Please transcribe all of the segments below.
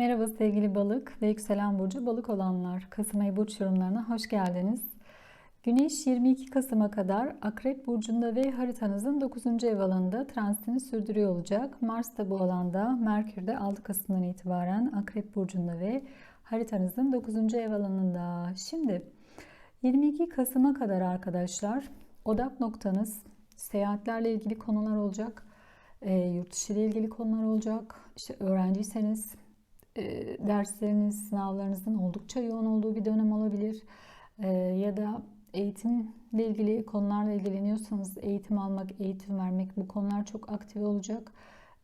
Merhaba sevgili balık ve yükselen burcu balık olanlar. Kasım ayı burç yorumlarına hoş geldiniz. Güneş 22 Kasım'a kadar Akrep burcunda ve haritanızın 9. ev alanında transitini sürdürüyor olacak. Mars da bu alanda, Merkür de 6 Kasım'dan itibaren Akrep burcunda ve haritanızın 9. ev alanında. Şimdi 22 Kasım'a kadar arkadaşlar odak noktanız seyahatlerle ilgili konular olacak. E, yurt dışı ile ilgili konular olacak. İşte öğrenciyseniz e, dersleriniz, sınavlarınızın oldukça yoğun olduğu bir dönem olabilir. E, ya da eğitimle ilgili konularla ilgileniyorsanız eğitim almak, eğitim vermek bu konular çok aktif olacak.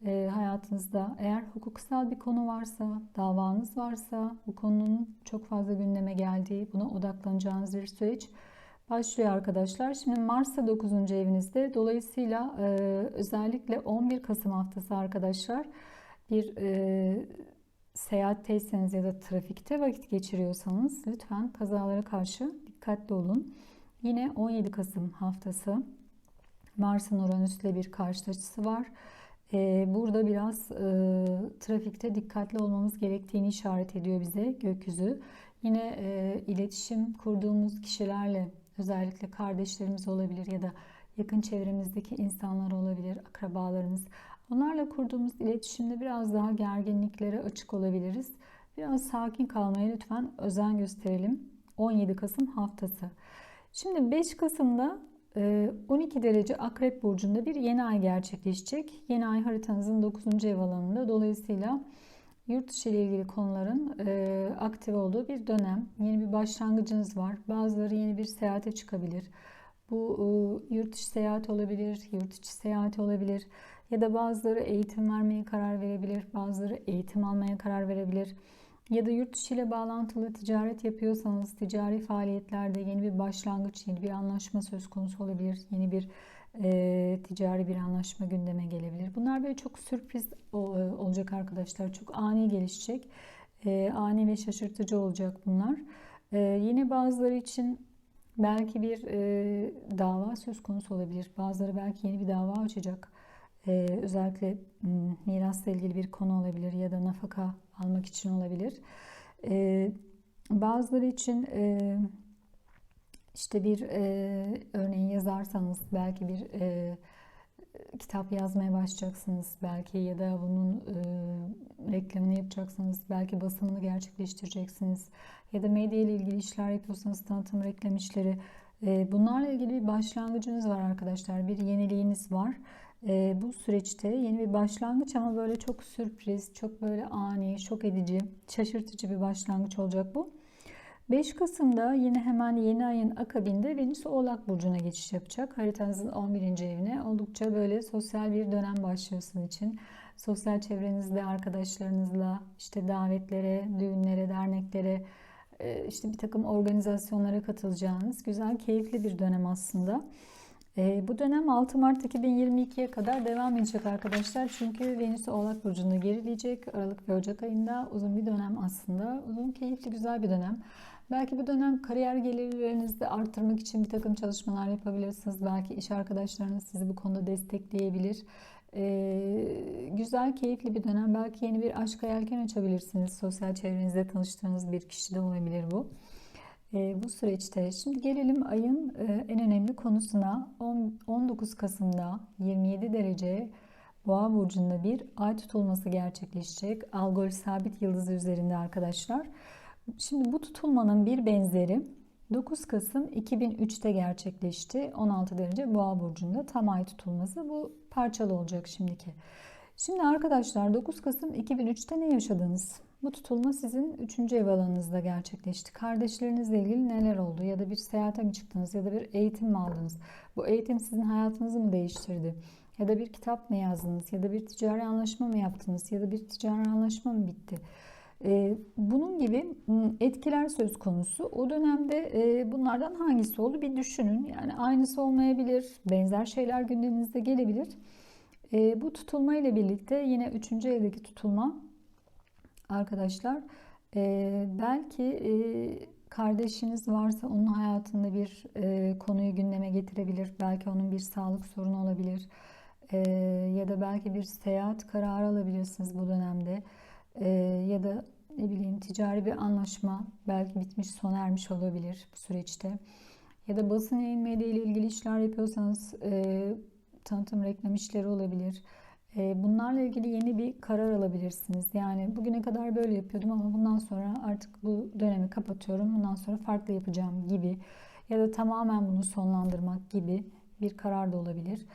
E, hayatınızda eğer hukuksal bir konu varsa, davanız varsa bu konunun çok fazla gündeme geldiği, buna odaklanacağınız bir süreç başlıyor arkadaşlar. Şimdi Mars'a 9. evinizde. Dolayısıyla e, özellikle 11 Kasım haftası arkadaşlar bir seyahatteyseniz ya da trafikte vakit geçiriyorsanız lütfen kazalara karşı dikkatli olun. Yine 17 Kasım haftası Mars'ın Uranüs'le bir karşılaşması var. Ee, burada biraz e, trafikte dikkatli olmamız gerektiğini işaret ediyor bize gökyüzü. Yine e, iletişim kurduğumuz kişilerle özellikle kardeşlerimiz olabilir ya da yakın çevremizdeki insanlar olabilir, akrabalarımız. Onlarla kurduğumuz iletişimde biraz daha gerginliklere açık olabiliriz. Biraz sakin kalmaya lütfen özen gösterelim. 17 Kasım haftası. Şimdi 5 Kasım'da 12 e, derece Akrep Burcu'nda bir yeni ay gerçekleşecek. Yeni ay haritanızın 9. ev alanında. Dolayısıyla yurt dışı ile ilgili konuların e, aktif olduğu bir dönem. Yeni bir başlangıcınız var. Bazıları yeni bir seyahate çıkabilir. Bu e, yurt dışı seyahat olabilir, yurt içi seyahat olabilir. Ya da bazıları eğitim vermeye karar verebilir, bazıları eğitim almaya karar verebilir. Ya da yurt dışı ile bağlantılı ticaret yapıyorsanız ticari faaliyetlerde yeni bir başlangıç, yeni bir anlaşma söz konusu olabilir. Yeni bir e, ticari bir anlaşma gündeme gelebilir. Bunlar böyle çok sürpriz e, olacak arkadaşlar. Çok ani gelişecek. E, ani ve şaşırtıcı olacak bunlar. E, yine bazıları için belki bir e, dava söz konusu olabilir. Bazıları belki yeni bir dava açacak. Ee, özellikle mirasla ilgili bir konu olabilir ya da nafaka almak için olabilir. Ee, bazıları için e, işte bir e, örneğin yazarsanız belki bir e, kitap yazmaya başlayacaksınız belki ya da bunun e, reklamını yapacaksınız belki basımını gerçekleştireceksiniz ya da medya ile ilgili işler yapıyorsanız tanıtım reklam işleri e, bunlarla ilgili bir başlangıcınız var arkadaşlar bir yeniliğiniz var e, bu süreçte yeni bir başlangıç ama böyle çok sürpriz, çok böyle ani, şok edici, şaşırtıcı bir başlangıç olacak bu. 5 Kasım'da yine hemen yeni ayın akabinde Venüs Oğlak Burcu'na geçiş yapacak. Haritanızın 11. evine oldukça böyle sosyal bir dönem başlıyorsun için. Sosyal çevrenizde, arkadaşlarınızla, işte davetlere, düğünlere, derneklere, e, işte bir takım organizasyonlara katılacağınız güzel, keyifli bir dönem aslında. E, bu dönem 6 Mart 2022'ye kadar devam edecek arkadaşlar. Çünkü Venüs Oğlak Burcu'nda gerileyecek. Aralık ve Ocak ayında uzun bir dönem aslında. Uzun, keyifli, güzel bir dönem. Belki bu dönem kariyer gelirlerinizi arttırmak için bir takım çalışmalar yapabilirsiniz. Belki iş arkadaşlarınız sizi bu konuda destekleyebilir. Ee, güzel, keyifli bir dönem. Belki yeni bir aşk yelken açabilirsiniz. Sosyal çevrenizde tanıştığınız bir kişi de olabilir bu. Ee, bu süreçte. Şimdi gelelim ayın e, en önemli konusuna. 19 Kasım'da 27 derece Boğa burcunda bir ay tutulması gerçekleşecek. Algol sabit yıldızı üzerinde arkadaşlar. Şimdi bu tutulmanın bir benzeri 9 Kasım 2003'te gerçekleşti. 16 derece Boğa burcunda tam ay tutulması. Bu parçalı olacak şimdiki. Şimdi arkadaşlar 9 Kasım 2003'te ne yaşadınız? Bu tutulma sizin 3. ev alanınızda gerçekleşti. Kardeşlerinizle ilgili neler oldu? Ya da bir seyahate mi çıktınız? Ya da bir eğitim mi aldınız? Bu eğitim sizin hayatınızı mı değiştirdi? Ya da bir kitap mı yazdınız? Ya da bir ticari anlaşma mı yaptınız? Ya da bir ticari anlaşma mı bitti? Ee, bunun gibi etkiler söz konusu. O dönemde e, bunlardan hangisi oldu bir düşünün. Yani aynısı olmayabilir, benzer şeyler gündeminizde gelebilir. Ee, bu tutulma ile birlikte yine üçüncü evdeki tutulma arkadaşlar e, belki e, kardeşiniz varsa onun hayatında bir e, konuyu gündeme getirebilir. Belki onun bir sağlık sorunu olabilir. E, ya da belki bir seyahat kararı alabilirsiniz bu dönemde. Ee, ya da ne bileyim ticari bir anlaşma belki bitmiş sona ermiş olabilir bu süreçte. Ya da basın yayın medya ile ilgili işler yapıyorsanız e, tanıtım reklam işleri olabilir. E, bunlarla ilgili yeni bir karar alabilirsiniz. Yani bugüne kadar böyle yapıyordum ama bundan sonra artık bu dönemi kapatıyorum. Bundan sonra farklı yapacağım gibi ya da tamamen bunu sonlandırmak gibi bir karar da olabilir.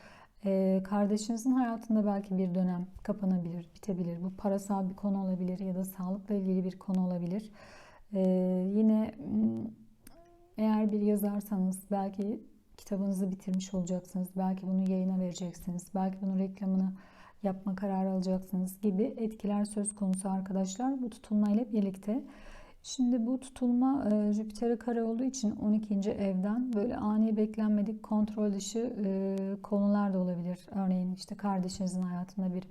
Ee, kardeşinizin hayatında belki bir dönem kapanabilir, bitebilir. Bu parasal bir konu olabilir ya da sağlıkla ilgili bir konu olabilir. Ee, yine eğer bir yazarsanız belki kitabınızı bitirmiş olacaksınız. Belki bunu yayına vereceksiniz. Belki bunun reklamını yapma kararı alacaksınız gibi etkiler söz konusu arkadaşlar. Bu tutulmayla birlikte. Şimdi bu tutulma e, Jüpiter'e kare olduğu için 12. evden böyle ani beklenmedik kontrol dışı e, konular da olabilir. Örneğin işte kardeşinizin hayatında bir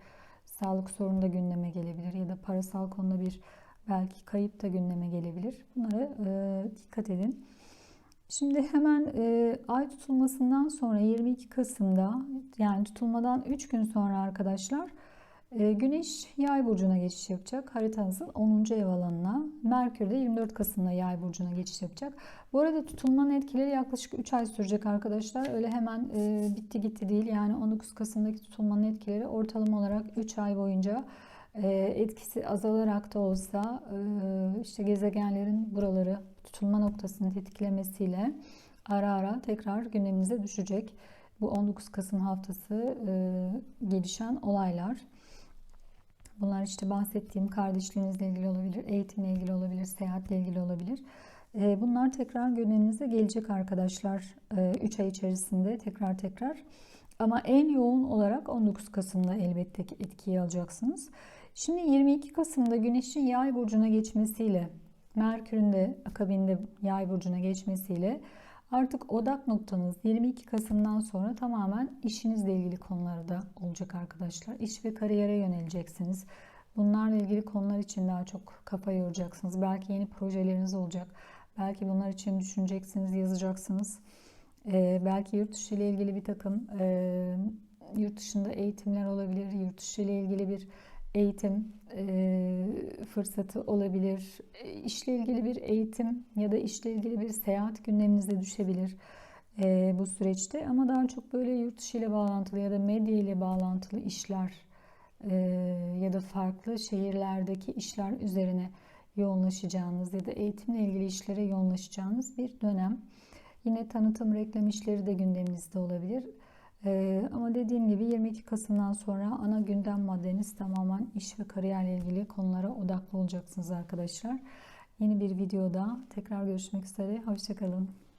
sağlık sorunu da gündeme gelebilir ya da parasal konuda bir belki kayıp da gündeme gelebilir. Bunlara e, dikkat edin. Şimdi hemen e, ay tutulmasından sonra 22 Kasım'da yani tutulmadan 3 gün sonra arkadaşlar e, Güneş Yay burcuna geçiş yapacak. Haritanızın 10. ev alanına. Merkür de 24 Kasım'da Yay burcuna geçiş yapacak. Bu arada tutulmanın etkileri yaklaşık 3 ay sürecek arkadaşlar. Öyle hemen e, bitti gitti değil. Yani 19 Kasım'daki tutulmanın etkileri ortalama olarak 3 ay boyunca e, etkisi azalarak da olsa e, işte gezegenlerin buraları tutulma noktasını tetiklemesiyle ara ara tekrar gündeminize düşecek. Bu 19 Kasım haftası e, gelişen olaylar. Bunlar işte bahsettiğim kardeşliğinizle ilgili olabilir, eğitimle ilgili olabilir, seyahatle ilgili olabilir. Ee, bunlar tekrar gündeminize gelecek arkadaşlar 3 ay içerisinde tekrar tekrar. Ama en yoğun olarak 19 Kasım'da elbette ki etkiyi alacaksınız. Şimdi 22 Kasım'da Güneş'in Yay burcuna geçmesiyle, Merkür'ün de akabinde Yay burcuna geçmesiyle artık odak noktanız 22 Kasım'dan sonra tamamen işinizle ilgili konularda olacak arkadaşlar. İş ve kariyere yöneleceksiniz. Bunlarla ilgili konular için daha çok kafa yoracaksınız. Belki yeni projeleriniz olacak. Belki bunlar için düşüneceksiniz, yazacaksınız. Ee, belki yurt dışı ile ilgili bir takım e, yurt dışında eğitimler olabilir. Yurt dışı ile ilgili bir eğitim e, fırsatı olabilir. E, ilgili bir eğitim ya da işle ilgili bir seyahat gündeminize düşebilir e, bu süreçte. Ama daha çok böyle yurt dışı ile bağlantılı ya da medya ile bağlantılı işler e, ya da farklı şehirlerdeki işler üzerine yoğunlaşacağınız ya da eğitimle ilgili işlere yoğunlaşacağınız bir dönem. Yine tanıtım reklam işleri de gündeminizde olabilir. Ee, ama dediğim gibi 22 Kasım'dan sonra ana gündem maddeniz tamamen iş ve kariyerle ilgili konulara odaklı olacaksınız arkadaşlar. Yeni bir videoda tekrar görüşmek üzere. Hoşçakalın.